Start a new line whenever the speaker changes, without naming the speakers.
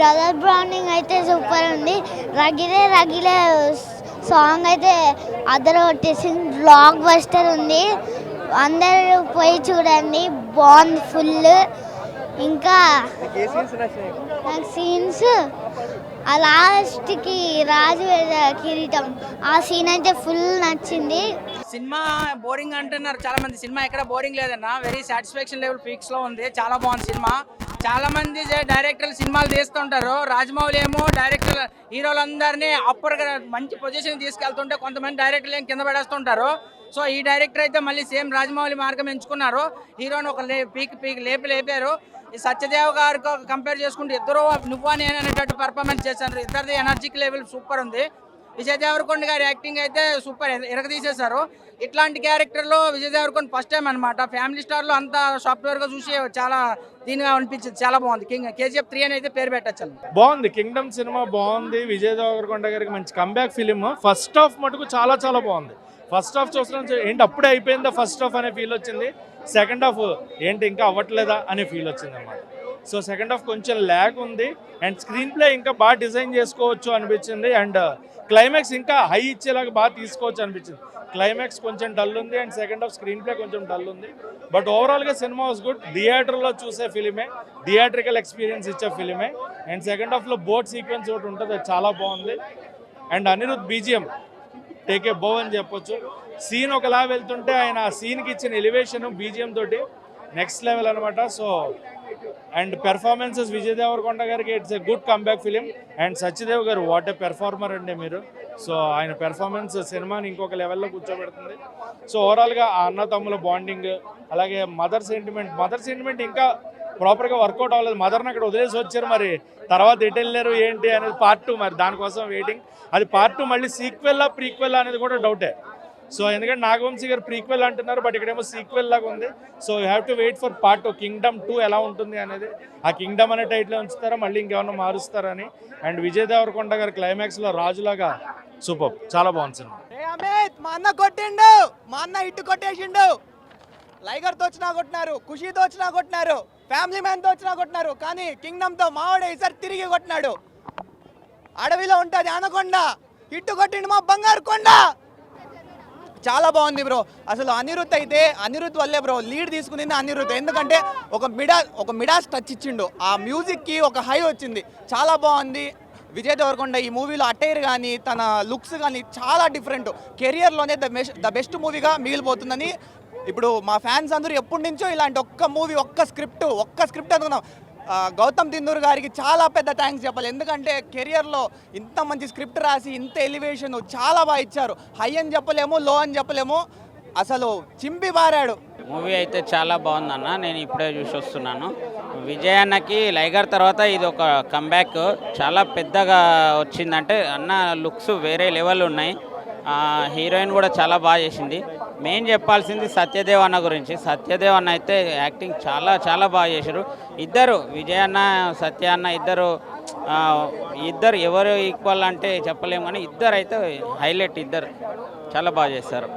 Brother Browning అయితే super ఉంది రగిలే రగిలే సాంగ్ అయితే అదర్ కొట్టేసింది బ్లాక్ బస్టర్ ఉంది. అందరూ పోయి చూడండి. బాగుంది ఫుల్. ఇంకా
నీకు సీన్స్
ఆ లాస్ట్కి రాజు కిరీటం. ఆ సీన్ అయితే ఫుల్ నచ్చింది.
సినిమా బోరింగ్ అంటున్నారు చాలా మంది సినిమా ఎక్కడ బోరింగ్ లేదన్నా వెరీ సాటిస్ఫాక్షన్ లెవెల్ పీక్స్లో ఉంది. చాలా బాగుంది సినిమా. చాలా మంది డైరెక్టర్లు సినిమాలు తీస్తుంటారు. రాజమౌళి ఏమో డైరెక్టర్ హీరోలందరినీ అప్పర్ మంచి పొజిషన్ తీసుకెళ్తుంటే కొంతమంది డైరెక్టర్లు ఏం కింద పడేస్తుంటారు. సో ఈ డైరెక్టర్ అయితే మళ్ళీ సేమ్ రాజమౌళి మార్గం ఎంచుకున్నారు. హీరోని ఒక లే పీక్ పీక్ లేపి లేపారు. ఈ సత్యదేవ్ గారితో కంపేర్ చేసుకుంటే ఇద్దరు నువ్వు నేను అనేటట్టు పర్ఫార్మెన్స్ చేశారు. ఇద్దరిది ఎనర్జిక్ లెవెల్ సూపర్ ఉంది. విజయ్ దేవరకొండ గారి యాక్టింగ్ అయితే సూపర్. ఎరగదీసేశారు. ఇట్లాంటి క్యారెక్టర్లో విజయ్ దేవరకొండ ఫస్ట్ టైం అనమాట ఫ్యామిలీ స్టార్లో అంత సాఫ్ట్వేర్గా చూసి చాలా దీనిగా అనిపించింది. చాలా బాగుంది. కింగ్ కేజీఎఫ్ త్రీ అని అయితే పేరు పెట్టచ్చు
బాగుంది. కింగ్డమ్ సినిమా బాగుంది. విజయ్ దేవరకొండ గారికి మంచి కంబ్యాక్ ఫిలిం ఫస్ట్ హాఫ్ మటుకు చాలా చాలా బాగుంది. ఫస్ట్ హాఫ్ చూస్తున్నాం ఏంటి అప్పుడే అయిపోయిందా ఫస్ట్ హాఫ్ అనే ఫీల్ వచ్చింది. సెకండ్ హాఫ్ ఏంటి ఇంకా అవ్వట్లేదా అనే ఫీల్ వచ్చింది అనమాట సో సెకండ్ హాఫ్ కొంచెం ల్యాగ్ ఉంది అండ్ స్క్రీన్ ప్లే ఇంకా బాగా డిజైన్ చేసుకోవచ్చు అనిపించింది అండ్ uh, క్లైమాక్స్ ఇంకా హై ఇచ్చేలాగా బాగా తీసుకోవచ్చు అనిపించింది. క్లైమాక్స్ కొంచెం డల్ ఉంది and second half screenplay కొంచెం డల్ ఉంది. బట్ ఓవరాల్గా సినిమా వాస్ గుడ్ థియేటర్లో చూసే ఫిలిమే థియేట్రికల్ ఎక్స్పీరియన్స్ ఇచ్చే ఫిలిమే అండ్ సెకండ్ హాఫ్లో బోట్ సీక్వెన్స్ ఒకటి ఉంటుంది అది చాలా బాగుంది. అండ్ అనిరుద్ బీజిఎం టేకే బో అని చెప్పొచ్చు. సీన్ ఒకలా వెళ్తుంటే ఆయన ఆ సీన్కి ఇచ్చిన ఎలివేషన్ బీజిఎం తోటి నెక్స్ట్ లెవెల్ అనమాట so and performances Vijay Deverakonda గారికి it's a good comeback film. And Satyadev garu what a performer అండి మీరు. సో ఆయన పెర్ఫార్మెన్స్ సినిమాని ఇంకొక లెవెల్లో కూర్చోబెడుతుంది. సో ఓవరాల్గా ఆ అన్న తమ్ముల బాండింగ్ అలాగే మదర్ సెంటిమెంట్ మదర్ సెంటిమెంట్ ఇంకా ప్రాపర్గా వర్కౌట్ అవ్వలేదు. మదర్ని అక్కడ వదిలేసి వచ్చారు మరి. తర్వాత ఎటు వెళ్ళారు ఏంటి అనేది పార్ట్ టూ మరి. దానికోసం వెయిటింగ్ అది పార్ట్ టూ మళ్ళీ సీక్వెల్లా ప్రీక్వెల్ అనేది కూడా డౌటే సో ఎందుకంటే నాగవంశీ గారు ప్రీక్వెల్ అంటున్నారు బట్ ఇక్కడేమో సీక్వెల్ లాగా ఉంది. So you have to wait for part two Kingdom two ఎలా ఉంటుంది అనేది. ఆ కింగ్డమ్ అనే టైటిల్ ఉంచుతారా మళ్ళీ ఇంకేమన్నా మారుస్తారని. అండ్ విజయ్ దేవరకొండ గారు క్లైమాక్స్లో రాజులాగా సూపర్ చాలా బాగుంది సినిమా.
మా అన్న కొట్టిండు మా అన్న ఇట్టు కొట్టేసిండు. లైగర్ తోచినా కొట్టినారు ఖుషీతో వచ్చినా కొట్టినారు ఫ్యామిలీ మ్యాన్తో వచ్చినా కొట్టినారు కానీ కింగ్డమ్తో మావాడే ఈసారి తిరిగి కొట్టినాడు. అడవిలో ఉంటుంది అనకొండ ఇట్టు కొట్టిండు మా బంగారు కొండ. చాలా బాగుంది బ్రో. అసలు అనిరుద్ధ్ అయితే అనిరుద్ధ్ వల్లే బ్రో లీడ్ తీసుకునింది అనిరుద్ధ్. ఎందుకంటే ఒక మిడా ఒక మిడాస్ టచ్ ఇచ్చిండు. ఆ మ్యూజిక్కి ఒక హై వచ్చింది. చాలా బాగుంది. విజయ్ దేవరకొండ ఈ మూవీలో అటైర్ కానీ తన లుక్స్ కానీ చాలా డిఫరెంట్ కెరియర్లోనే ద బెస్ట్ ద బెస్ట్ మూవీగా మిగిలిపోతుందని ఇప్పుడు మా ఫ్యాన్స్ అందరూ ఎప్పటి నుంచో ఇలాంటి ఒక్క మూవీ ఒక్క స్క్రిప్ట్ ఒక్క స్క్రిప్ట్ అనుకున్నాం. గౌతమ్ దిందూర్ గారికి చాలా పెద్ద థ్యాంక్స్ చెప్పాలి. ఎందుకంటే కెరియర్లో ఇంత మంచి స్క్రిప్ట్ రాసి ఇంత ఎలివేషన్ చాలా బాగా ఇచ్చారు. హై అని చెప్పలేము లో అని చెప్పలేము. అసలు చింపి బారాడు
మూవీ అయితే చాలా బాగుందన్న. నేను ఇప్పుడే చూసి వస్తున్నాను. విజయాన్నకి లైగర్ తర్వాత ఇది ఒక కంబ్యాక్ చాలా పెద్దగా వచ్చిందంటే అన్న లుక్స్ వేరే లెవెల్ ఉన్నాయి. హీరోయిన్ కూడా చాలా బాగా చేసింది. మెయిన్ చెప్పాల్సింది సత్యదేవ్ అన్న గురించి. సత్యదేవ్ అన్న అయితే యాక్టింగ్ చాలా చాలా బాగా చేశారు. ఇద్దరు విజయ అన్న సత్య అన్న ఇద్దరు ఇద్దరు ఎవరు ఈక్వల్ అంటే చెప్పలేము కానీ ఇద్దరు అయితే హైలైట్ ఇద్దరు. చాలా బాగా చేస్తారు